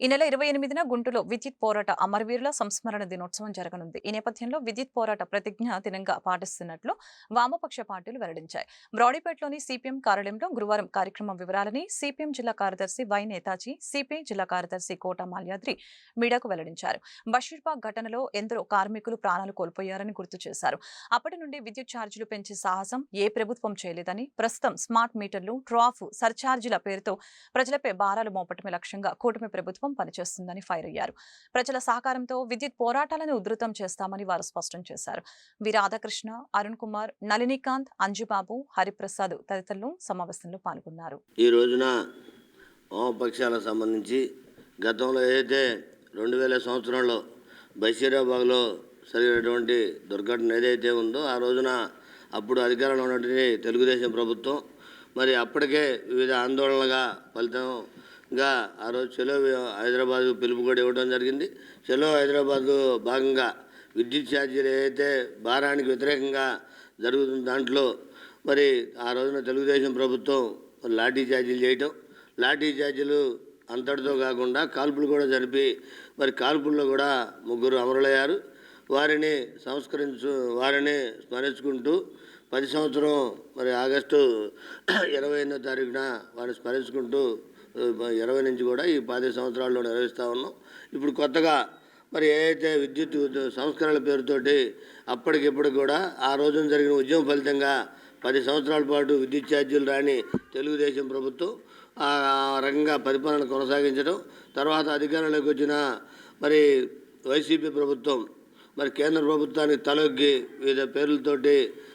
ఈ నెల ఇరవై ఎనిమిదిన గుంటూరులో విద్యుత్ పోరాట అమరవీరుల సంస్మరణ దినోత్సవం జరగనుంది. ఈ నేపథ్యంలో విద్యుత్ పోరాట ప్రతిజ్ఞ దినంగా పాటిస్తున్నట్లు వామపక్ష పార్టీలు వెల్లడించాయి. బ్రాడీపేటలోని సిపిఎం కార్యాలయంలో గురువారం కార్యక్రమం వివరాలని సిపిఎం జిల్లా కార్యదర్శి వై నేతాజీ సిపిఐ జిల్లా కార్యదర్శి కోట మాల్యాద్రి మీడియాకు వెల్లడించారు. బషీర్బాగ్ ఘటనలో ఎందరో కార్మికులు ప్రాణాలు కోల్పోయారని గుర్తు చేశారు. అప్పటి నుండి విద్యుత్ ఛార్జీలు పెంచే సాహసం ఏ ప్రభుత్వం చేయలేదని ప్రస్తుతం స్మార్ట్ మీటర్లు ట్రాఫ్ సర్ఛార్జీల పేరుతో ప్రజలపై భారాలు మోపటమే లక్ష్యంగా కూటమి ప్రభుత్వం పనిచేస్తుందని ఫైర్ అయ్యారు. ప్రజల సహకారంతో విద్యుత్ పోరాటాలను ఉధృతం చేస్తామని వారు స్పష్టం చేశారు. వి. రాధాకృష్ణ అరుణ్ కుమార్ నళినీకాంత్ అంజుబాబు హరిప్రసాద్ తదితరులు సమావేశంలో పాల్గొన్నారు. ఈ రోజున వామపక్షాలకు సంబంధించి గతంలో ఏదైతే రెండు వేల సంవత్సరంలో బషీరాబాగ్లో జరిగినటువంటి దుర్ఘటన ఏదైతే ఉందో ఆ రోజున అప్పుడు అధికారంలో ఉన్నటువంటి తెలుగుదేశం ప్రభుత్వం మరి అప్పటికే వివిధ ఆందోళనలుగా గా ఆ రోజు చెలో హైదరాబాద్ పిలుపు కూడా ఇవ్వడం జరిగింది. చెలో హైదరాబాద్ భాగంగా విద్యుత్ ఛార్జీలు ఏదైతే భారానికి వ్యతిరేకంగా జరుగుతున్న దాంట్లో మరి ఆ రోజున తెలుగుదేశం ప్రభుత్వం మరి లాఠీ ఛార్జీలు చేయటం. లాఠీ ఛార్జీలు అంతటితో కాకుండా కాల్పులు కూడా జరిపి మరి కాల్పుల్లో కూడా ముగ్గురు అమరులయ్యారు. వారిని సంస్కరించు వారిని స్మరించుకుంటూ పది సంవత్సరం మరి ఆగస్టు ఇరవై ఎనిమిదో తారీఖున వారిని స్మరించుకుంటూ ఇరవై నుంచి కూడా ఈ పది సంవత్సరాల్లో నిర్వహిస్తూ ఉన్నాం. ఇప్పుడు కొత్తగా మరి ఏదైతే విద్యుత్ సంస్కరణల పేరుతోటి అప్పటికిప్పుడు కూడా ఆ రోజున జరిగిన ఉద్యమం ఫలితంగా పది సంవత్సరాల పాటు విద్యుత్ ఛార్జీలు రాని తెలుగుదేశం ప్రభుత్వం ఆ ఆ రకంగా పరిపాలన కొనసాగించడం తర్వాత అధికారంలోకి వచ్చిన మరి వైసీపీ ప్రభుత్వం మరి కేంద్ర ప్రభుత్వానికి తలొగ్గి వివిధ పేర్లతోటి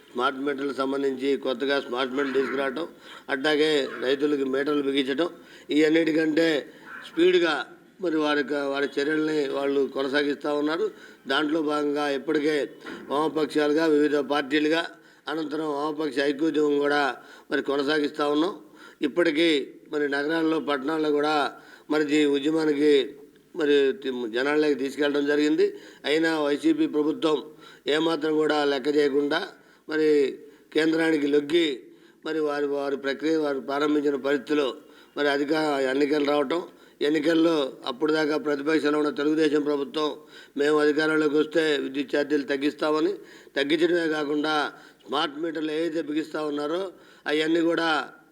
స్మార్ట్ మీటర్లకు సంబంధించి కొత్తగా స్మార్ట్ మీటర్లు తీసుకురావటం అట్లాగే రైతులకు మీటర్లు బిగించడం ఇవన్నిటికంటే స్పీడ్గా మరి వారి యొక్క- వారి చర్యల్ని వాళ్ళు కొనసాగిస్తూ ఉన్నారు. దాంట్లో భాగంగా ఇప్పటికే వామపక్షాలుగా వివిధ పార్టీలుగా అనంతరం వామపక్ష ఐక్యోద్యమం కూడా మరి కొనసాగిస్తూ ఉన్నాం. ఇప్పటికీ మరి నగరాల్లో పట్టణాల్లో కూడా మరి ఈ ఉద్యమానికి మరి తి- జనాల్లోకి తీసుకెళ్ళడం జరిగింది. అయినా వైసీపీ ప్రభుత్వం ఏమాత్రం కూడా లెక్క చేయకుండా మరి కేంద్రానికి లొగ్గి మరి వారి వారి ప్రక్రియ వారు ప్రారంభించిన పరిస్థితిలో మరి అధిక ఎన్నికలు రావటం ఎన్నికల్లో అప్పుడు దాకా ప్రతిపక్షంలో ఉన్న తెలుగుదేశం ప్రభుత్వం మేము అధికారంలోకి వస్తే విద్యుత్ ఛార్జీలు తగ్గిస్తామని తగ్గించడమే కాకుండా స్మార్ట్ మీటర్లు ఏదైతే బిగిస్తూ ఉన్నారో అవన్నీ కూడా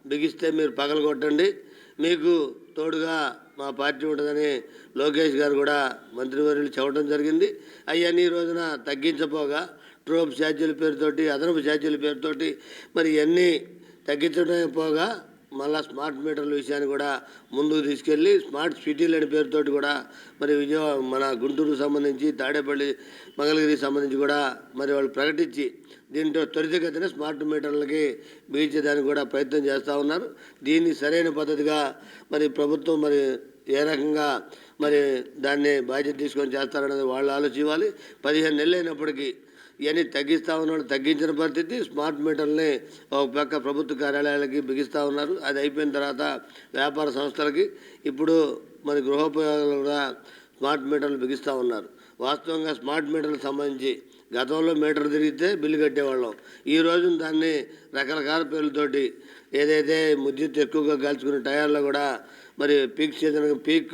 బిగిస్తే మీరు పగలగొట్టండి మీకు తోడుగా మా పార్టీ ఉంటుందని లోకేష్ గారు కూడా మంత్రివర్యులు చెప్పడం జరిగింది. అవన్నీ ఈ రోజున తగ్గించపోగా ట్రోప్ ఛార్జీల పేరుతోటి అదనపు ఛార్జీల పేరుతోటి మరి ఇవన్నీ తగ్గించడమే పోగా మళ్ళా స్మార్ట్ మీటర్ల విషయాన్ని కూడా ముందుకు తీసుకెళ్ళి స్మార్ట్ సిటీలు అనే పేరుతోటి కూడా మరి విజయవాడ మన గుంటూరుకు సంబంధించి తాడేపల్లి మంగళగిరికి సంబంధించి కూడా మరి వాళ్ళు ప్రకటించి దీంట్లో త్వరితగతిన స్మార్ట్ మీటర్లకి బిగించేదానికి కూడా ప్రయత్నం చేస్తూ ఉన్నారు. దీన్ని సరైన పద్ధతిగా మరి ప్రభుత్వం మరి ఏ రకంగా మరి దాన్ని బాధ్యత తీసుకొని చేస్తారనేది వాళ్ళు ఆలోచించాలి పదిహేను నెలలు అయినప్పటికీ ఇవన్నీ తగ్గిస్తూ ఉన్నాడు. తగ్గించిన పరిస్థితి స్మార్ట్ మీటర్ని ఒక పక్క ప్రభుత్వ కార్యాలయాలకి బిగిస్తూ ఉన్నారు. అది అయిపోయిన తర్వాత వ్యాపార సంస్థలకి ఇప్పుడు మరి గృహోపయోగాలు కూడా స్మార్ట్ మీటర్లు బిగిస్తూ ఉన్నారు. వాస్తవంగా స్మార్ట్ మీటర్లకు సంబంధించి గతంలో మీటర్ తిరిగితే బిల్లు కట్టేవాళ్ళం. ఈ రోజు దాన్ని రకరకాల పేర్లతోటి ఏదైతే విద్యుత్ ఎక్కువగా కాల్చుకునే టైర్లో కూడా మరి పీక్ సీజన్ పీక్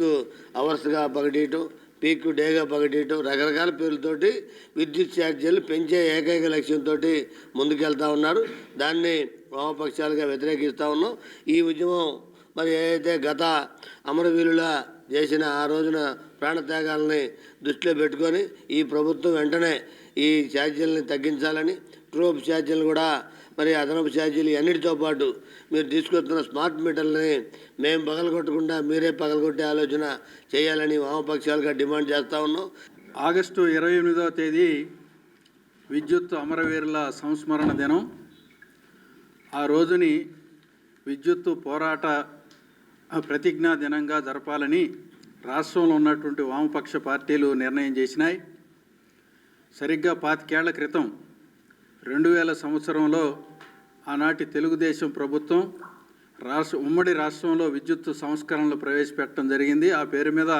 అవర్స్గా పగటీయటం పీకు డేగా పగటియటం రకరకాల పేర్లతోటి విద్యుత్ ఛార్జీలు పెంచే ఏకైక లక్ష్యంతో ముందుకెళ్తా ఉన్నారు. దాన్ని వామపక్షాలుగా వ్యతిరేకిస్తూ ఉన్నాం. ఈ ఉద్యమం మరి ఏదైతే గత అమరవీరుల చేసిన ఆ రోజున ప్రాణత్యాగాలని దృష్టిలో పెట్టుకొని ఈ ప్రభుత్వం వెంటనే ఈ ఛార్జీలని తగ్గించాలని ట్రోప్ ఛార్జీలు కూడా మరి అదనపు ఛార్జీలు అన్నిటితో పాటు మీరు తీసుకొస్తున్న స్మార్ట్ మీటర్లని మేము పగలగొట్టకుండా మీరే పగలగొట్టే ఆలోచన చేయాలని వామపక్షాలుగా డిమాండ్ చేస్తూ ఉన్నాం. ఆగస్టు ఇరవై ఎనిమిదవ తేదీ విద్యుత్ అమరవీరుల సంస్మరణ దినం. ఆ రోజుని విద్యుత్ పోరాట ప్రతిజ్ఞా దినంగా జరపాలని రాష్ట్రంలో ఉన్నటువంటి వామపక్ష పార్టీలు నిర్ణయం చేసినాయి. సరిగ్గా పాతికేళ్ళ క్రితం రెండు వేల సంవత్సరంలో ఆనాటి తెలుగుదేశం ప్రభుత్వం రాష్ట్ర ఉమ్మడి రాష్ట్రంలో విద్యుత్ సంస్కరణలు ప్రవేశపెట్టడం జరిగింది. ఆ పేరు మీద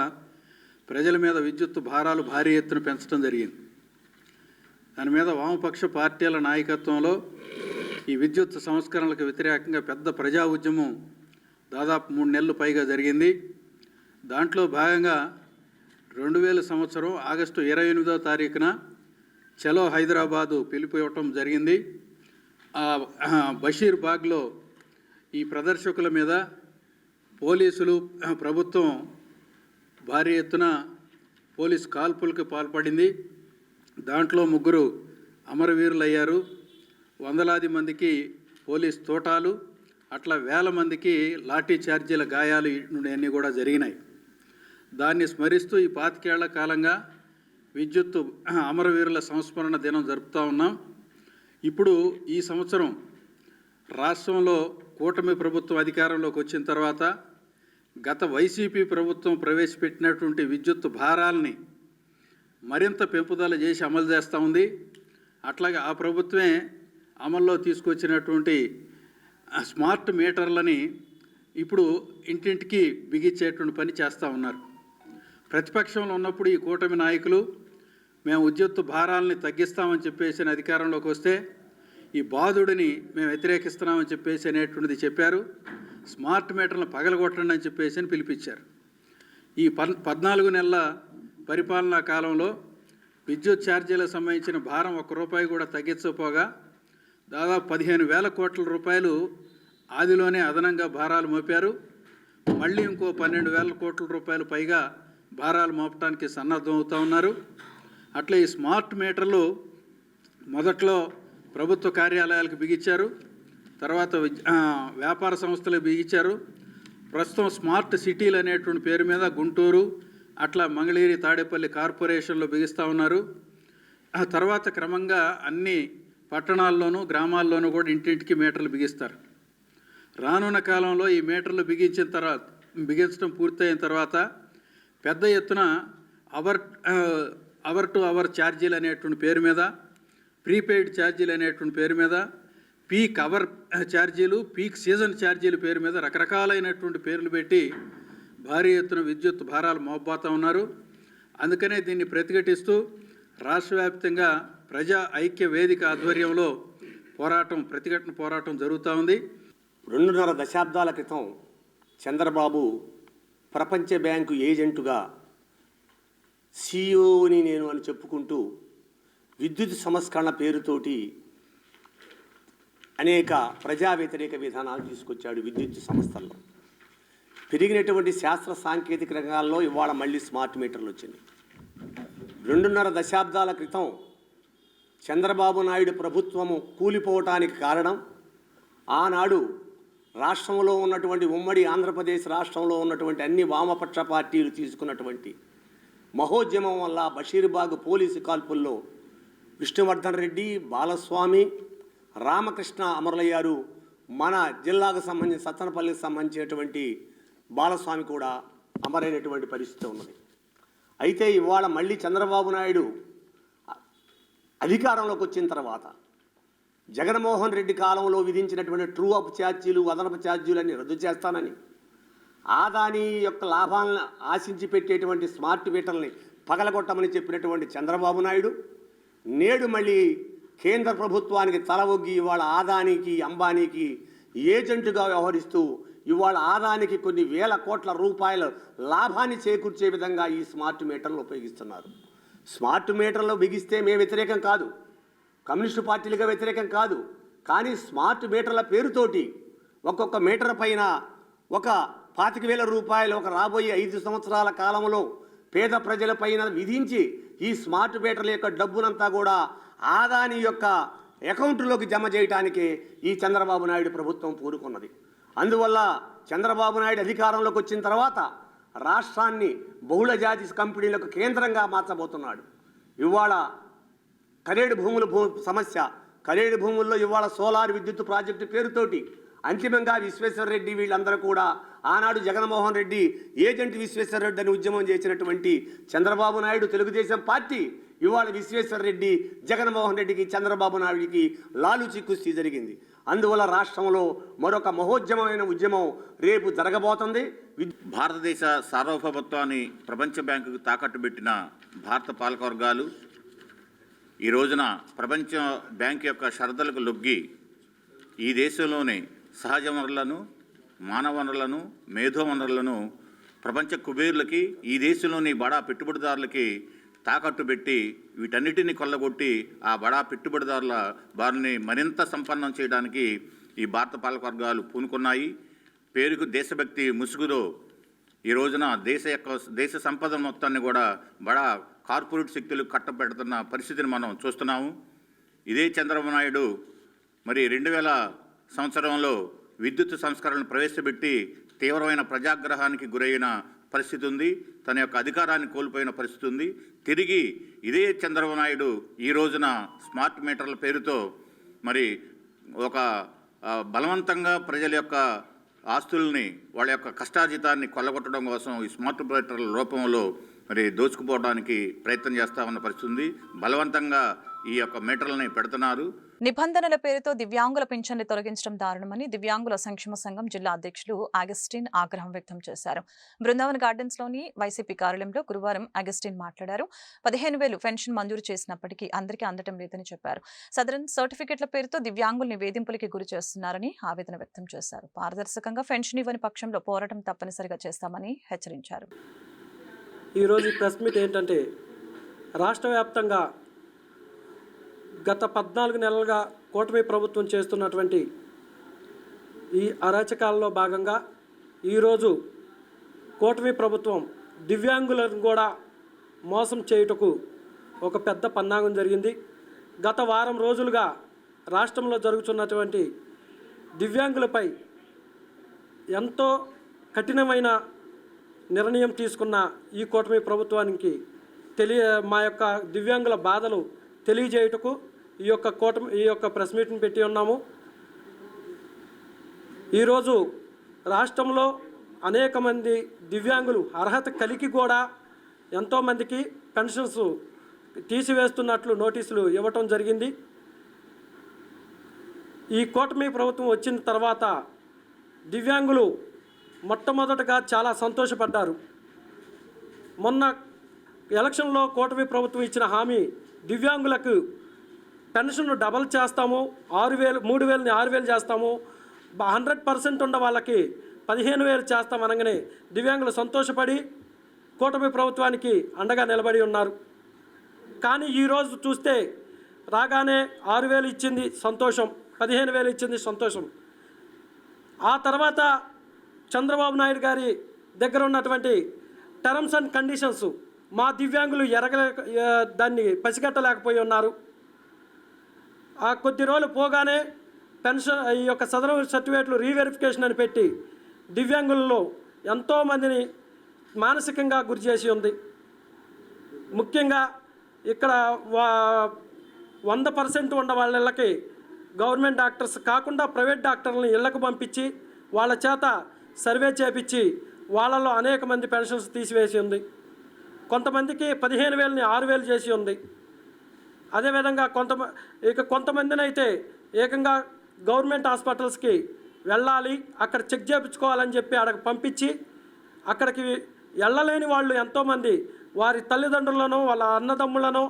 ప్రజల మీద విద్యుత్ భారాలు భారీ ఎత్తున పెంచడం జరిగింది. దాని మీద వామపక్ష పార్టీల నాయకత్వంలో ఈ విద్యుత్ సంస్కరణలకు వ్యతిరేకంగా పెద్ద ప్రజా ఉద్యమం దాదాపు మూడు నెలలు పైగా జరిగింది. దాంట్లో భాగంగా రెండు వేల సంవత్సరం ఆగస్టు ఇరవై ఎనిమిదో తారీఖున చలో హైదరాబాదు పిలిపివ్వటం జరిగింది. బషీర్ బాగ్లో ఈ ప్రదర్శకుల మీద పోలీసులు ప్రభుత్వం భారీ ఎత్తున పోలీస్ కాల్పులకు పాల్పడింది. దాంట్లో ముగ్గురు అమరవీరులయ్యారు. వందలాది మందికి పోలీస్ తోటాలు అట్లా వేల మందికి లాఠీ ఛార్జీల గాయాలు అన్నీ కూడా జరిగినాయి. దాన్ని స్మరిస్తూ ఈ పాతికేళ్ళ కాలంగా విద్యుత్ అమరవీరుల సంస్మరణ దినం జరుపుతూ ఉన్నాం. ఇప్పుడు ఈ సంవత్సరం రాష్ట్రంలో కూటమి ప్రభుత్వం అధికారంలోకి వచ్చిన తర్వాత గత వైసీపీ ప్రభుత్వం ప్రవేశపెట్టినటువంటి విద్యుత్ భారాల్ని మరింత పెంపుదల చేసి అమలు చేస్తూ ఉంది. అట్లాగే ఆ ప్రభుత్వమే అమల్లో తీసుకొచ్చినటువంటి స్మార్ట్ మీటర్లని ఇప్పుడు ఇంటింటికి బిగించేటువంటి పని చేస్తూ ఉన్నారు. ప్రతిపక్షంలో ఉన్నప్పుడు ఈ కూటమి నాయకులు మేము విద్యుత్తు భారాలని తగ్గిస్తామని చెప్పేసి అని అధికారంలోకి వస్తే ఈ బాధుడిని మేము వ్యతిరేకిస్తున్నామని చెప్పేసి అనేటువంటిది చెప్పారు. స్మార్ట్ మీటర్లను పగలగొట్టండి అని చెప్పేసి అని పిలిపించారు. ఈ పద్ పద్నాలుగు నెలల పరిపాలనా కాలంలో విద్యుత్ ఛార్జీలకు సంబంధించిన భారం ఒక్క రూపాయి కూడా తగ్గించకపోగా దాదాపు పదిహేను వేల కోట్ల రూపాయలు ఆదిలోనే అదనంగా భారాలు మోపారు. మళ్ళీ ఇంకో పన్నెండు వేల కోట్ల రూపాయలు పైగా భారాలు మోపడానికి సన్నద్ధం అవుతూ ఉన్నారు. అట్లా ఈ స్మార్ట్ మీటర్లు మొదట్లో ప్రభుత్వ కార్యాలయాలకు బిగించారు తర్వాత వ్యాపార సంస్థలకు బిగించారు. ప్రస్తుతం స్మార్ట్ సిటీలు అనేటువంటి పేరు మీద గుంటూరు అట్లా మంగళగిరి తాడేపల్లి కార్పొరేషన్లో బిగిస్తూ ఉన్నారు. ఆ తర్వాత క్రమంగా అన్ని పట్టణాల్లోనూ గ్రామాల్లోనూ కూడా ఇంటింటికి మీటర్లు బిగిస్తారు. రానున్న కాలంలో ఈ మీటర్లు బిగించిన తర్వాత బిగించడం పూర్తయిన తర్వాత పెద్ద ఎత్తున అవర్ అవర్ టు అవర్ ఛార్జీలు అనేటువంటి పేరు మీద ప్రీపెయిడ్ ఛార్జీలు అనేటువంటి పేరు మీద పీక్ అవర్ ఛార్జీలు పీక్ సీజన్ ఛార్జీల పేరు మీద రకరకాలైనటువంటి పేర్లు పెట్టి భారీ ఎత్తున విద్యుత్ భారాలు మోపబోతా ఉన్నారు. అందుకనే దీన్ని ప్రతిఘటిస్తూ రాష్ట్ర వ్యాప్తంగా ప్రజా ఐక్య వేదిక ఆధ్వర్యంలో పోరాటం ప్రతిఘటన పోరాటం జరుగుతూ ఉంది. రెండున్నర దశాబ్దాల క్రితం చంద్రబాబు ప్రపంచ బ్యాంకు ఏజెంటుగా సిఇఓని నేను అని చెప్పుకుంటూ విద్యుత్ సంస్కరణ పేరుతోటి అనేక ప్రజా వ్యతిరేక విధానాలు తీసుకొచ్చాడు విద్యుత్ సంస్థల్లో. పెరిగినటువంటి శాస్త్ర సాంకేతిక రంగాల్లో ఇవాళ మళ్ళీ స్మార్ట్ మీటర్లు వచ్చింది రెండున్నర దశాబ్దాల క్రితం చంద్రబాబు నాయుడు ప్రభుత్వము కూలిపోవటానికి కారణం ఆనాడు రాష్ట్రంలో ఉన్నటువంటి ఉమ్మడి ఆంధ్రప్రదేశ్ రాష్ట్రంలో ఉన్నటువంటి అన్ని వామపక్ష పార్టీలు తీసుకున్నటువంటి మహోద్యమం వల్ల బషీర్బాగ్ పోలీసు కాల్పుల్లో విష్ణువర్ధన్ రెడ్డి బాలస్వామి రామకృష్ణ అమరులయ్యారు. మన జిల్లాకు సంబంధించి సత్తనపల్లికి సంబంధించినటువంటి బాలస్వామి కూడా అమరైనటువంటి పరిస్థితి ఉన్నది. అయితే ఇవాళ మళ్ళీ చంద్రబాబు నాయుడు అధికారంలోకి వచ్చిన తర్వాత జగన్మోహన్ రెడ్డి కాలంలో విధించినటువంటి ట్రూ అప్ ఛార్జీలు అదనపు ఛార్జీలన్నీ రద్దు చేస్తానని ఆదాని యొక్క లాభాలను ఆశించి పెట్టేటువంటి స్మార్ట్ మీటర్ని పగలగొట్టమని చెప్పినటువంటి చంద్రబాబు నాయుడు నేడు మళ్ళీ కేంద్ర ప్రభుత్వానికి తల ఒగ్గి ఇవాళ ఆదానికి అంబానీకి ఏజెంటుగా వ్యవహరిస్తూ ఇవాళ ఆదానికి కొన్ని వేల కోట్ల రూపాయల లాభాన్ని చేకూర్చే విధంగా ఈ స్మార్ట్ మీటర్లు ఉపయోగిస్తున్నారు. స్మార్ట్ మీటర్లు బిగిస్తే మేము వ్యతిరేకం కాదు కమ్యూనిస్టు పార్టీలుగా వ్యతిరేకం కాదు కానీ స్మార్ట్ మీటర్ల పేరుతోటి ఒక్కొక్క మీటర్ పైన ఒక పాతిక వేల రూపాయలు ఒక రాబోయే ఐదు సంవత్సరాల కాలంలో పేద ప్రజలపైన విధించి ఈ స్మార్ట్ మీటర్ల యొక్క డబ్బునంతా కూడా ఆదాని యొక్క అకౌంట్లోకి జమ చేయడానికి ఈ చంద్రబాబు నాయుడు ప్రభుత్వం పూనుకున్నది. అందువల్ల చంద్రబాబు నాయుడు అధికారంలోకి వచ్చిన తర్వాత రాష్ట్రాన్ని బహుళ జాతి కంపెనీలకు కేంద్రంగా మార్చబోతున్నాడు. ఇవాళ కరేడు భూముల భూ సమస్య. కరేడు భూముల్లో ఇవాళ సోలార్ విద్యుత్ ప్రాజెక్టు పేరుతోటి అంతిమంగా విశ్వేశ్వర రెడ్డి వీళ్ళందరూ కూడా ఆనాడు జగన్మోహన్ రెడ్డి ఏజెంట్ విశ్వేశ్వర రెడ్డి అని ఉద్యమం చేసినటువంటి చంద్రబాబు నాయుడు తెలుగుదేశం పార్టీ ఇవాళ విశ్వేశ్వర రెడ్డి జగన్మోహన్ రెడ్డికి చంద్రబాబు నాయుడికి లాలుచి కుస్తీ జరిగింది. అందువల్ల రాష్ట్రంలో మరొక మహోద్యమమైన ఉద్యమం రేపు జరగబోతుంది. భారతదేశ సార్వభౌమత్వాన్ని ప్రపంచ బ్యాంకుకు తాకట్టు పెట్టిన భారత పాలకవర్గాలు ఈ రోజున ప్రపంచ బ్యాంక్ యొక్క షరతులకు లొగ్గి ఈ దేశంలోనే సహజ వనరులను మానవ వనరులను మేధో వనరులను ప్రపంచ కుబేరులకి ఈ దేశంలోని బడా పెట్టుబడిదారులకి తాకట్టు పెట్టి వీటన్నిటిని కొల్లగొట్టి ఆ బడా పెట్టుబడిదారుల వారిని మరింత సంపన్నం చేయడానికి ఈ భారత పాలకవర్గాలు పూనుకున్నాయి. పేరుకు దేశభక్తి ముసుగులో ఈ రోజున దేశ యొక్క దేశ సంపద మొత్తాన్ని కూడా బడా కార్పొరేట్ శక్తులు కట్టబెడుతున్న పరిస్థితిని మనం చూస్తున్నాము. ఇదే చంద్రబాబు నాయుడు మరి రెండు వేల సంవత్సరంలో విద్యుత్ సంస్కరణలు ప్రవేశపెట్టి తీవ్రమైన ప్రజాగ్రహానికి గురైన పరిస్థితి ఉంది. తన యొక్క అధికారాన్ని కోల్పోయిన పరిస్థితి ఉంది. తిరిగి ఇదే చంద్రబాబు నాయుడు ఈ రోజున స్మార్ట్ మీటర్ల పేరుతో మరి ఒక బలవంతంగా ప్రజల యొక్క ఆస్తుల్ని వాళ్ళ యొక్క కష్టార్జితాన్ని కొల్లగొట్టడం కోసం ఈ స్మార్ట్ మీటర్ల రూపంలో మరి దోచుకుపోవడానికి ప్రయత్నం చేస్తా ఉన్న పరిస్థితి ఉంది. బలవంతంగా ఈ యొక్క మీటర్లని పెడుతున్నారు. నిబంధనల పేరుతో దివ్యాంగుల పింఛన్లు తొలగించడం దారుణమని దివ్యాంగుల సంక్షేమ సంఘం జిల్లా అధ్యక్షులు అగస్టిన్ ఆగ్రహం వ్యక్తం చేశారు. బృందావన్ గార్డెన్స్లోని వైసీపీ కార్యాలయంలో గురువారం అగస్టిన్ మాట్లాడారు. పదిహేను వేలు పెన్షన్ మంజూరు చేసినప్పటికీ అందరికీ అందటం లేదని చెప్పారు. సదరన్ సర్టిఫికెట్ల పేరుతో దివ్యాంగుల్ని వేధింపులకి గురి చేస్తున్నారని ఆవేదన వ్యక్తం చేశారు. పారదర్శకంగా పెన్షన్ ఇవ్వని పక్షంలో పోరాటం తప్పనిసరిగా చేస్తామని హెచ్చరించారు. ఈరోజు ఈ ప్రెస్ మీట్ ఏంటంటే రాష్ట్ర వ్యాప్తంగా గత పద్నాలుగు నెలలుగా కూటమి ప్రభుత్వం చేస్తున్నటువంటి ఈ అరాచకాల్లో భాగంగా ఈరోజు కూటమి ప్రభుత్వం దివ్యాంగులను కూడా మోసం చేయుటకు ఒక పెద్ద పన్నాగం జరిగింది. గత వారం రోజులుగా రాష్ట్రంలో జరుగుతున్నటువంటి దివ్యాంగులపై ఎంతో కఠినమైన నిర్ణయం తీసుకున్న ఈ కూటమి ప్రభుత్వానికి తెలియ మా యొక్క దివ్యాంగుల బాధలు తెలియజేయుటకు ఈ యొక్క కూటమి ఈ యొక్క ప్రెస్ మీట్ని పెట్టి ఉన్నాము. ఈరోజు రాష్ట్రంలో అనేక మంది దివ్యాంగులు అర్హత కలిగి కూడా ఎంతోమందికి పెన్షన్స్ తీసివేస్తున్నట్లు నోటీసులు ఇవ్వటం జరిగింది. ఈ కూటమి ప్రభుత్వం వచ్చిన తర్వాత దివ్యాంగులు మొట్టమొదటగా చాలా సంతోషపడ్డారు. మొన్న ఎలక్షన్లో కూటమి ప్రభుత్వం ఇచ్చిన హామీ దివ్యాంగులకు పెన్షన్ను డబల్ చేస్తాము ఆరు వేలు మూడు వేలని ఆరు వేలు చేస్తాము. హండ్రెడ్ పర్సెంట్ ఉన్న వాళ్ళకి పదిహేను వేలు చేస్తాం అనగానే దివ్యాంగులు సంతోషపడి కూటమి ప్రభుత్వానికి అండగా నిలబడి ఉన్నారు. కానీ ఈరోజు చూస్తే రాగానే ఆరు వేలు ఇచ్చింది సంతోషం పదిహేను వేలు ఇచ్చింది సంతోషం. ఆ తర్వాత చంద్రబాబు నాయుడు గారి దగ్గర ఉన్నటువంటి టర్మ్స్ అండ్ కండిషన్స్ మా దివ్యాంగులు ఎరగలే దాన్ని పసిగట్టలేకపోయి ఉన్నారు. ఆ కొద్ది రోజులు పోగానే పెన్షన్ ఈ యొక్క సదరం సర్టిఫికేట్లు రీవెరిఫికేషన్ అని పెట్టి దివ్యాంగులలో ఎంతోమందిని మానసికంగా గురి చేసి ఉంది. ముఖ్యంగా ఇక్కడ వా వంద పర్సెంట్ ఉన్న వాళ్ళకి గవర్నమెంట్ డాక్టర్స్ కాకుండా ప్రైవేట్ డాక్టర్లను ఇళ్ళకు పంపించి వాళ్ళ చేత సర్వే చేపించి వాళ్ళలో అనేక మంది పెన్షన్స్ తీసివేసి ఉంది. కొంతమందికి పదిహేను వేలని ఆరు వేలు చేసి ఉంది. అదేవిధంగా కొంత ఇక కొంతమందిని అయితే ఏకంగా గవర్నమెంట్ హాస్పిటల్స్కి వెళ్ళాలి అక్కడ చెక్ చేయించుకోవాలని చెప్పి అక్కడికి పంపించి అక్కడికి వెళ్ళలేని వాళ్ళు ఎంతోమంది వారి తల్లిదండ్రులను వాళ్ళ అన్నదమ్ములను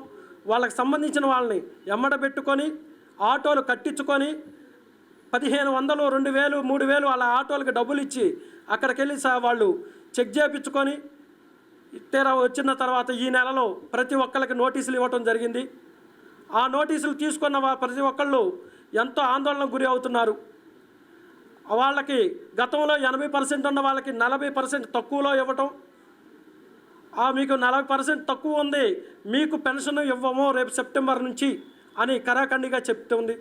వాళ్ళకి సంబంధించిన వాళ్ళని ఎమ్మడ పెట్టుకొని ఆటోలు కట్టించుకొని పదిహేను వందలు రెండు వేలు మూడు వేలు వాళ్ళ ఆటోలకి డబ్బులు ఇచ్చి అక్కడికి వెళ్ళి వాళ్ళు చెక్ చేయించుకొని తీరా వచ్చిన తర్వాత ఈ నెలలో ప్రతి ఒక్కరికి నోటీసులు ఇవ్వటం జరిగింది. ఆ నోటీసులు తీసుకున్న ప్రతి ఒక్కళ్ళు ఎంతో ఆందోళనకు గురి అవుతున్నారు. వాళ్ళకి గతంలో ఎనభై పర్సెంట్ ఉన్న వాళ్ళకి నలభై పర్సెంట్ తక్కువలో ఇవ్వటం ఆ మీకు నలభై పర్సెంట్ తక్కువ ఉంది మీకు పెన్షన్ ఇవ్వము రేపు సెప్టెంబర్ నుంచి అని కరాఖండిగా చెప్తుంది.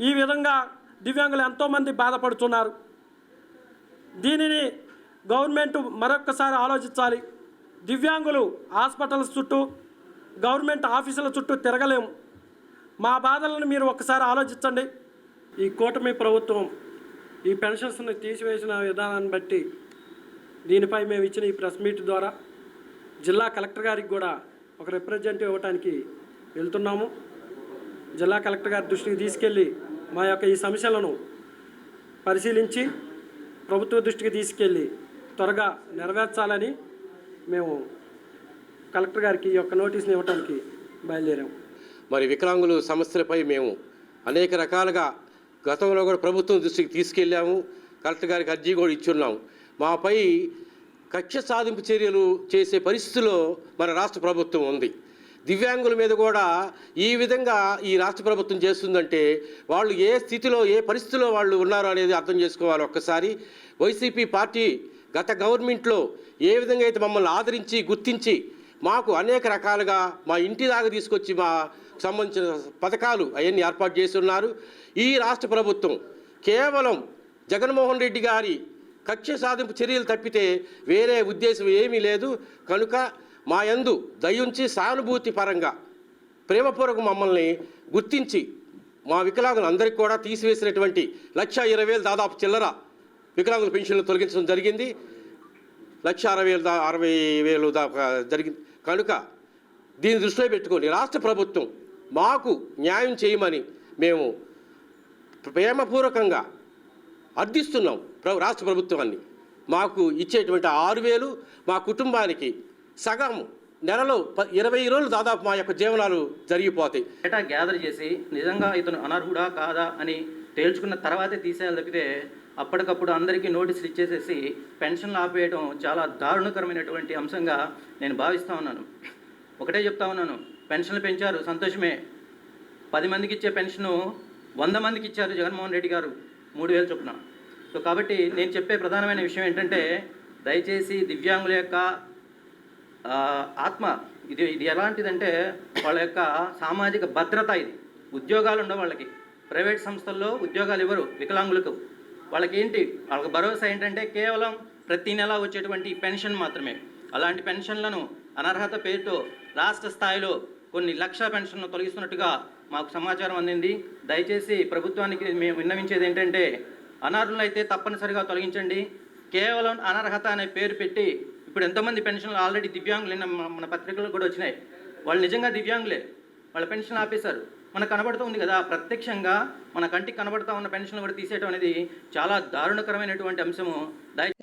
ఈ విధంగా దివ్యాంగులు ఎంతోమంది బాధపడుతున్నారు. దీనిని గవర్నమెంట్ మరొక్కసారి ఆలోచించాలి. దివ్యాంగులు హాస్పిటల్స్ చుట్టూ గవర్నమెంట్ ఆఫీసుల చుట్టూ తిరగలేము. మా బాధలను మీరు ఒక్కసారి ఆలోచించండి. ఈ కూటమి ప్రభుత్వం ఈ పెన్షన్స్ని తీసివేసిన విధానాన్ని బట్టి దీనిపై మేము ఇచ్చిన ఈ ప్రెస్ మీట్ ద్వారా జిల్లా కలెక్టర్ గారికి కూడా ఒక రిప్రజెంటేటివ్ ఇవ్వడానికి వెళ్తున్నాము. జిల్లా కలెక్టర్ గారి దృష్టికి తీసుకెళ్ళి మా యొక్క ఈ సమస్యలను పరిశీలించి ప్రభుత్వ దృష్టికి తీసుకెళ్ళి త్వరగా నెరవేర్చాలని మేము కలెక్టర్ గారికి ఈ యొక్క నోటీస్ని ఇవ్వడానికి బయలుదేరాము మరి వికలాంగులు సమస్యలపై మేము అనేక రకాలుగా గతంలో కూడా ప్రభుత్వం దృష్టికి తీసుకెళ్ళాము. కలెక్టర్ గారికి అర్జీ కూడా ఇచ్చున్నాము మాపై కక్ష సాధింపు చర్యలు చేసే పరిస్థితిలో మన రాష్ట్ర ప్రభుత్వం ఉంది. దివ్యాంగుల మీద కూడా ఈ విధంగా ఈ రాష్ట్ర ప్రభుత్వం చేస్తుందంటే వాళ్ళు ఏ స్థితిలో ఏ పరిస్థితిలో వాళ్ళు ఉన్నారు అనేది అర్థం చేసుకోవాలి ఒక్కసారి. వైసీపీ పార్టీ గత గవర్నమెంట్లో ఏ విధంగా అయితే మమ్మల్ని ఆదరించి గుర్తించి మాకు అనేక రకాలుగా మా ఇంటి దాకా తీసుకొచ్చి మా సంబంధించిన పథకాలు అవన్నీ ఏర్పాటు చేసి ఉన్నారు ఈ రాష్ట్ర ప్రభుత్వం కేవలం జగన్మోహన్ రెడ్డి గారి కక్ష సాధింపు చర్యలు తప్పితే వేరే ఉద్దేశం ఏమీ లేదు. కనుక మా యందు దయుంచి సానుభూతి పరంగా ప్రేమపూర్వక మమ్మల్ని గుర్తించి మా వికలాంగులు అందరికీ కూడా తీసివేసినటువంటి లక్ష ఇరవై వేలు దాదాపు చిల్లర వికలాంగుల పెన్షన్లు తొలగించడం జరిగింది. లక్ష అరవై వేలు దా అరవై వేలు దాకా జరిగింది. కనుక దీన్ని దృష్టిలో పెట్టుకొని రాష్ట్ర ప్రభుత్వం మాకు న్యాయం చేయమని మేము ప్రేమపూర్వకంగా అర్థిస్తున్నాం ప్ర- రాష్ట్ర ప్రభుత్వాన్ని. మాకు ఇచ్చేటువంటి ఆరు వేలు మా కుటుంబానికి సగం నెలలో ప- ఇరవై రోజులు దాదాపు మా యొక్క జీవనాలు జరిగిపోతాయి. డేటా గ్యాదర్ చేసి నిజంగా ఇతను అనర్హుడా కాదా అని తేల్చుకున్న తర్వాతే తీసేయాలి తప్పితే అప్పటికప్పుడు అందరికీ నోటీసులు ఇచ్చేసేసి పెన్షన్లు ఆపేయడం చాలా దారుణకరమైనటువంటి అంశంగా నేను భావిస్తూ ఉన్నాను. ఒకటే చెప్తా ఉన్నాను పెన్షన్లు పెంచారు సంతోషమే. పది మందికి ఇచ్చే పెన్షను వంద మందికి ఇచ్చారు జగన్మోహన్ రెడ్డి గారు మూడు వేలు చొప్పున. సో కాబట్టి నేను చెప్పే ప్రధానమైన విషయం ఏంటంటే దయచేసి దివ్యాంగుల యొక్క ఆత్మ ఇది ఇది ఎలాంటిదంటే వాళ్ళ యొక్క సామాజిక భద్రత ఇది. ఉద్యోగాలు ఉండవు వాళ్ళకి. ప్రైవేట్ సంస్థల్లో ఉద్యోగాలు ఇవ్వరు వికలాంగులకు. వాళ్ళకి ఏంటి వాళ్ళకి భరోసా ఏంటంటే కేవలం ప్రతి నెల వచ్చేటువంటి పెన్షన్ మాత్రమే. అలాంటి పెన్షన్లను అనర్హత పేరుతో రాష్ట్ర స్థాయిలో కొన్ని లక్షల పెన్షన్లు తొలగిస్తున్నట్టుగా మాకు సమాచారం అందింది. దయచేసి ప్రభుత్వానికి మేము విన్నవించేది ఏంటంటే అనర్హులు అయితే తప్పనిసరిగా తొలగించండి. కేవలం అనర్హత అనే పేరు పెట్టి ఇప్పుడు ఎంతమంది పెన్షన్లు ఆల్రెడీ దివ్యాంగులు మన- పత్రికలు కూడా వచ్చినాయి. వాళ్ళు నిజంగా దివ్యాంగులే. వాళ్ళ పెన్షన్ ఆపేశారు. మనకు కనబడుతూ ఉంది కదా. ప్రత్యక్షంగా మన కంటికి కనబడుతూ ఉన్న పెన్షన్లు కూడా తీసేయడం అనేది చాలా దారుణకరమైనటువంటి అంశము.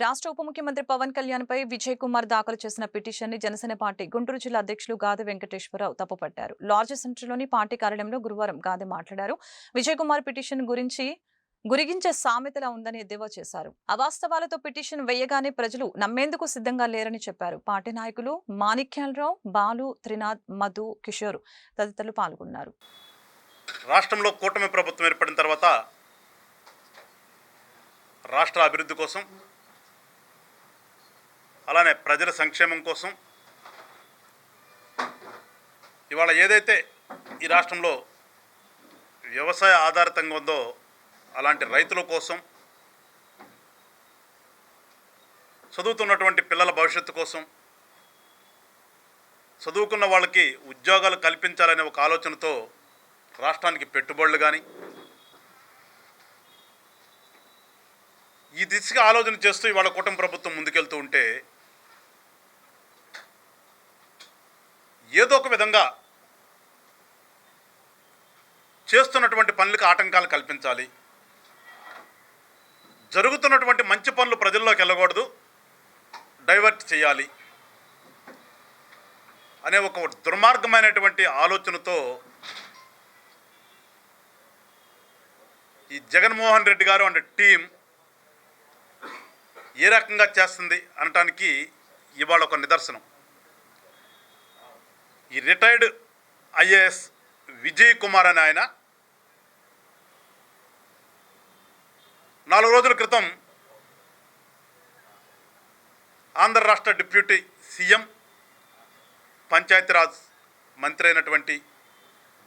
రాష్ట్ర ఉప ముఖ్యమంత్రి పవన్ కళ్యాణ్ పై విజయ్ కుమార్ దాఖలు చేసిన పిటిషన్ని జనసేన పార్టీ గుంటూరు జిల్లా అధ్యక్షులు గాది వెంకటేశ్వరరావు తప్పుపట్టారు. లార్జ్ సెంటర్లోని పార్టీ కార్యాలయంలో గురువారం గాది మాట్లాడారు. విజయ్ కుమార్ పిటిషన్ గురించి గురిగించే సామెతలా ఉందని ఎద్దేవా చేశారు. అవాస్తవాలతో పిటిషన్ వేయగానే ప్రజలు నమ్మేందుకు సిద్ధంగా లేరని చెప్పారు. పార్టీ నాయకులు మాణిక్యాలరావు బాలు త్రినాథ్ మధు కిషోర్ తదితరులు పాల్గొన్నారు. రాష్ట్రంలో కూటమి ప్రభుత్వం ఏర్పడిన తర్వాత రాష్ట్ర అభివృద్ధి కోసం అలానే ప్రజల సంక్షేమం కోసం ఇవాళ ఏదైతే ఈ రాష్ట్రంలో వ్యవసాయ ఆధారితంగా ఉందో అలాంటి రైతుల కోసం చదువుతున్నటువంటి పిల్లల భవిష్యత్తు కోసం చదువుకున్న వాళ్ళకి ఉద్యోగాలు కల్పించాలనే ఒక ఆలోచనతో రాష్ట్రానికి పెట్టుబడులు కానీ ఈ దిశగా ఆలోచన చేస్తూ ఇవాళ కూటమి ప్రభుత్వం ముందుకెళ్తూ ఉంటే ఏదో ఒక విధంగా చేస్తున్నటువంటి పనులకు ఆటంకాలు కల్పించాలి. జరుగుతున్నటువంటి మంచి పనులు ప్రజల్లోకి వెళ్ళకూడదు. డైవర్ట్ చేయాలి. అనే ఒక దుర్మార్గమైనటువంటి ఆలోచనతో ఈ జగన్మోహన్ రెడ్డి గారు అంటే టీం ఏ రకంగా చేస్తుంది అనటానికి ఇవాళ ఒక నిదర్శనం. ఈ రిటైర్డ్ ఐఏఎస్ విజయ్ కుమార్ అనే ఆయన నాలుగు రోజుల క్రితం ఆంధ్ర రాష్ట్ర డిప్యూటీ సీఎం పంచాయతీరాజ్ మంత్రి అయినటువంటి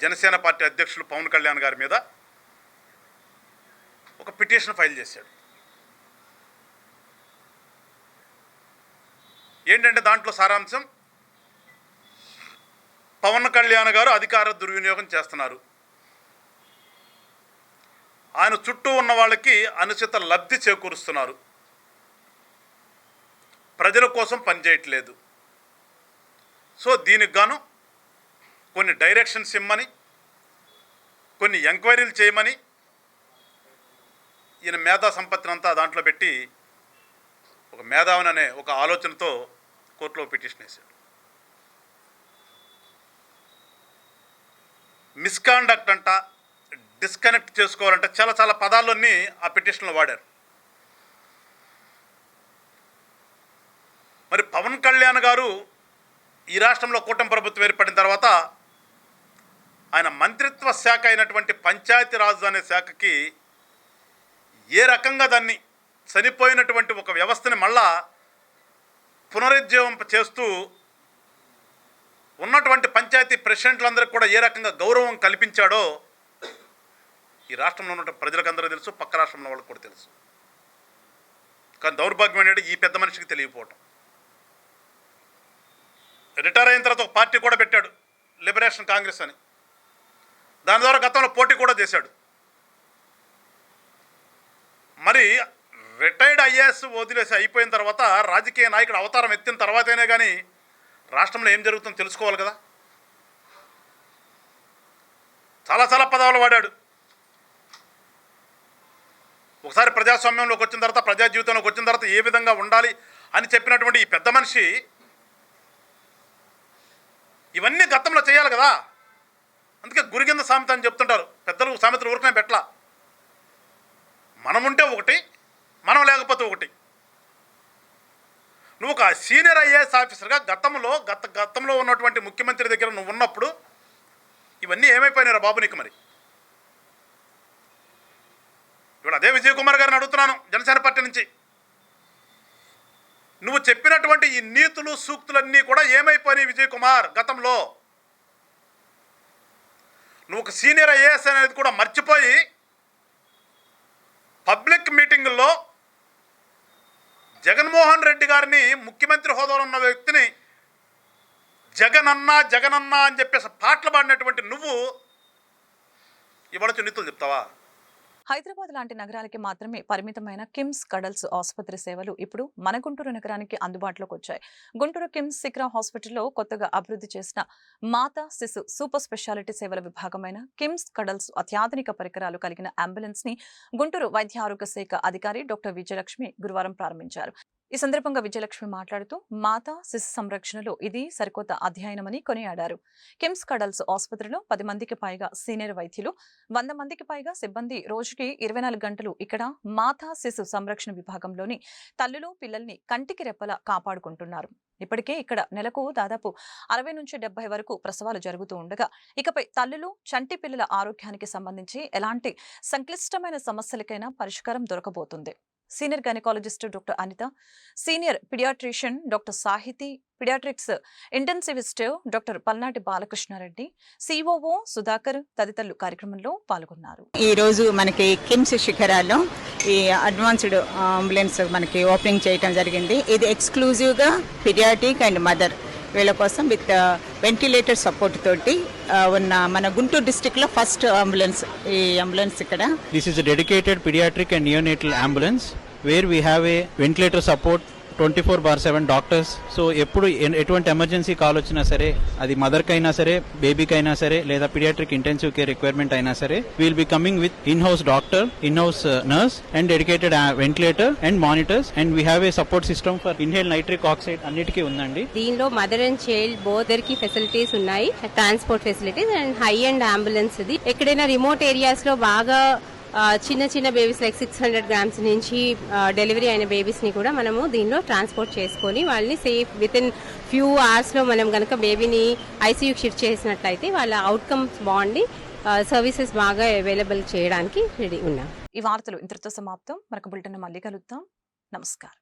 జనసేన పార్టీ అధ్యక్షులు పవన్ కళ్యాణ్ గారి మీద ఒక పిటిషన్ ఫైల్ చేశాడు. ఏంటంటే దాంట్లో సారాంశం? పవన్ కళ్యాణ్ గారు అధికార దుర్వినియోగం చేస్తున్నారు. ఆయన చుట్టూ ఉన్న వాళ్ళకి అనుచిత లబ్ధి చేకూరుస్తున్నారు. ప్రజల కోసం పనిచేయట్లేదు సో దీనికి గాను కొన్ని డైరెక్షన్స్ ఇమ్మని కొన్ని ఎంక్వైరీలు చేయమని ఈయన మేధా సంపత్తిని అంతా దాంట్లో పెట్టి ఒక మేధావిని అనే ఒక ఆలోచనతో కోర్టులో పిటిషన్ వేశాడు. మిస్కాండక్ట్ అంట డిస్కనెక్ట్ చేసుకోవాలంటే చాలా చాలా పదాలన్నీ ఆ పిటిషన్లో వాడారు. మరి పవన్ కళ్యాణ్ గారు ఈ రాష్ట్రంలో కూటమి ప్రభుత్వం ఏర్పడిన తర్వాత ఆయన మంత్రిత్వ శాఖ అయినటువంటి పంచాయతీరాజ్ అనే శాఖకి ఏ రకంగా దాన్ని చనిపోయినటువంటి ఒక వ్యవస్థని మళ్ళా పునరుజ్జీవం చేస్తూ ఉన్నటువంటి పంచాయతీ ప్రెసిడెంట్లందరికీ కూడా ఏ రకంగా గౌరవం కల్పించాడో ఈ రాష్ట్రంలో ఉన్న ప్రజలకందరూ తెలుసు పక్క రాష్ట్రంలో వాళ్ళకి కూడా తెలుసు. కానీ దౌర్భాగ్యం ఏంటంటే ఈ పెద్ద మనిషికి తెలియకపోవటం రిటైర్ అయిన తర్వాత ఒక పార్టీ కూడా పెట్టాడు లిబరేషన్ కాంగ్రెస్ అని. దాని ద్వారా గతంలో పోటీ కూడా చేశాడు. మరి రిటైర్డ్ ఐఏఎస్ వదిలేసి అయిపోయిన తర్వాత రాజకీయ నాయకుడు అవతారం ఎత్తిన తర్వాతనే కానీ రాష్ట్రంలో ఏం జరుగుతుందో తెలుసుకోవాలి కదా. చాలా చాలా పదవులు వాడాడు. ఒకసారి ప్రజాస్వామ్యంలోకి వచ్చిన తర్వాత ప్రజా జీవితంలోకి వచ్చిన తర్వాత ఏ విధంగా ఉండాలి అని చెప్పినటువంటి ఈ పెద్ద మనిషి ఇవన్నీ గతంలో చేయాలి కదా. అందుకే గురిగింద సామెత అని చెప్తుంటారు. పెద్దలు సామెతలు ఊరికనే పెట్ల మనం ఉంటే ఒకటి మనం లేకపోతే ఒకటి. నువ్వు ఒక సీనియర్ ఐఏఎస్ ఆఫీసర్గా గతంలో గత గతంలో ఉన్నటువంటి ముఖ్యమంత్రి దగ్గర నువ్వు ఉన్నప్పుడు ఇవన్నీ ఏమైపోయినారా బాబు నీకు మరి? ఇప్పుడు అదే విజయ్ కుమార్ గారిని అడుగుతున్నాను జనసేన పార్టీ నుంచి. నువ్వు చెప్పినటువంటి ఈ నీతులు సూక్తులన్నీ కూడా ఏమైపోయినాయి విజయ్ కుమార్ గతంలో? నువ్వు ఒక సీనియర్ ఐఏఎస్ అనేది కూడా మర్చిపోయి పబ్లిక్ మీటింగుల్లో జగన్మోహన్ రెడ్డి గారిని ముఖ్యమంత్రి హోదాలో ఉన్న వ్యక్తిని జగనన్నా జగనన్నా అని చెప్పేసి పాటలు పాడినటువంటి నువ్వు ఇవాళ చున్నితులు చెప్తావా? హైదరాబాద్ లాంటి నగరాలకి మాత్రమే పరిమితమైన కిమ్స్ కడల్స్ ఆసుపత్రి సేవలు ఇప్పుడు మన గుంటూరు నగరానికి అందుబాటులోకి వచ్చాయి. గుంటూరు కిమ్స్ సిక్రా హాస్పిటల్లో కొత్తగా అభివృద్ధి చేసిన మాతా శిశు సూపర్ స్పెషాలిటీ సేవల విభాగమైన కిమ్స్ కడల్స్ అత్యాధునిక పరికరాలు కలిగిన అంబులెన్స్ని గుంటూరు వైద్య ఆరోగ్య శాఖ అధికారి డాక్టర్ విజయలక్ష్మి గురువారం ప్రారంభించారు. ఈ సందర్భంగా విజయలక్ష్మి మాట్లాడుతూ మాతా శిశు సంరక్షణలో ఇది సరికొత్త అధ్యయనమని కొనియాడారు. కిమ్స్ కడల్స్ ఆసుపత్రిలో పది మందికి పైగా సీనియర్ వైద్యులు వంద మందికి పైగా సిబ్బంది రోజుకి ఇరవై నాలుగు గంటలు ఇక్కడ మాతా శిశు సంరక్షణ విభాగంలోని తల్లులు పిల్లల్ని కంటికి రెప్పలా కాపాడుకుంటున్నారు. ఇప్పటికే ఇక్కడ నెలకు దాదాపు అరవై నుంచి డెబ్బై వరకు ప్రసవాలు జరుగుతూ ఉండగా ఇకపై తల్లులు చంటి పిల్లల ఆరోగ్యానికి సంబంధించి ఎలాంటి సంక్లిష్టమైన సమస్యలకైనా పరిష్కారం దొరకబోతుంది. Senior gynaecologist doctor Anitha senior paediatrician doctor Sahithi paediatrics intensivist doctor Palnati Balakrishna Reddy COO Sudhakar తదితరులు కార్యక్రమంలో పాల్గొన్నారు. ఈ రోజు మనకి కిమ్స్ శిఖరాల్లో ఈ అడ్వాన్స్డ్ అంబులెన్స్ మనకి ఓపెనింగ్ చేయటం జరిగింది. ఇది ఎక్స్క్లూజివ్గా పిడియాటిక్ అండ్ మదర్ వీళ్ళ కోసం విత్ వెంటిలేటర్ సపోర్ట్ తోటి ఉన్న మన గుంటూరు డిస్టిక్లో ఫస్ట్ అంబులెన్స్ ఈ అంబులెన్స్ ఇక్కడ. This is a dedicated pediatric and neonatal where we have a ventilator support twenty four by seven doctors so ఎప్పుడు ఎటువంటి ఎమర్జెన్సీ కాల్ వచ్చినా సరే అది మదర్కైనా అయినా సరే బేబీకి అయినా సరే లేదా పిడియాట్రిక్ ఇంటెన్సివ్ కేర్ రిక్వైర్మెంట్ అయినా సరే will be coming with in house doctor in house nurse and dedicated ventilator and monitors and we have a support system for inhale nitric oxide అన్నిటికీ ఉందండి. దీనిలో మదర్ అండ్ చైల్డ్ బోదర్కి facilities ఉన్నాయి transport facilities and high and ambulance ఇది ఎక్కడైనా remote ఏరియాస్లో బాగా చిన్న చిన్న babies like six hundred grams నుంచి డెలివరీ అయిన బేబీస్ని కూడా మనము దీనిలో ట్రాన్స్పోర్ట్ చేసుకొని వాళ్ళని సేఫ్ విత్ ఇన్ ఫ్యూ అవర్స్లో మనం కనుక బేబీని ఐసీయూకి షిఫ్ట్ చేసినట్లయితే వాళ్ళ అవుట్కమ్స్ బాగుండి సర్వీసెస్ బాగా అవైలబుల్ చేయడానికి రెడీ ఉన్నాం. ఈ వార్తలు ఇంతటితో సమాప్తం. మరొక బులెటిన్ మళ్ళీ కలుద్దాం. నమస్కారం.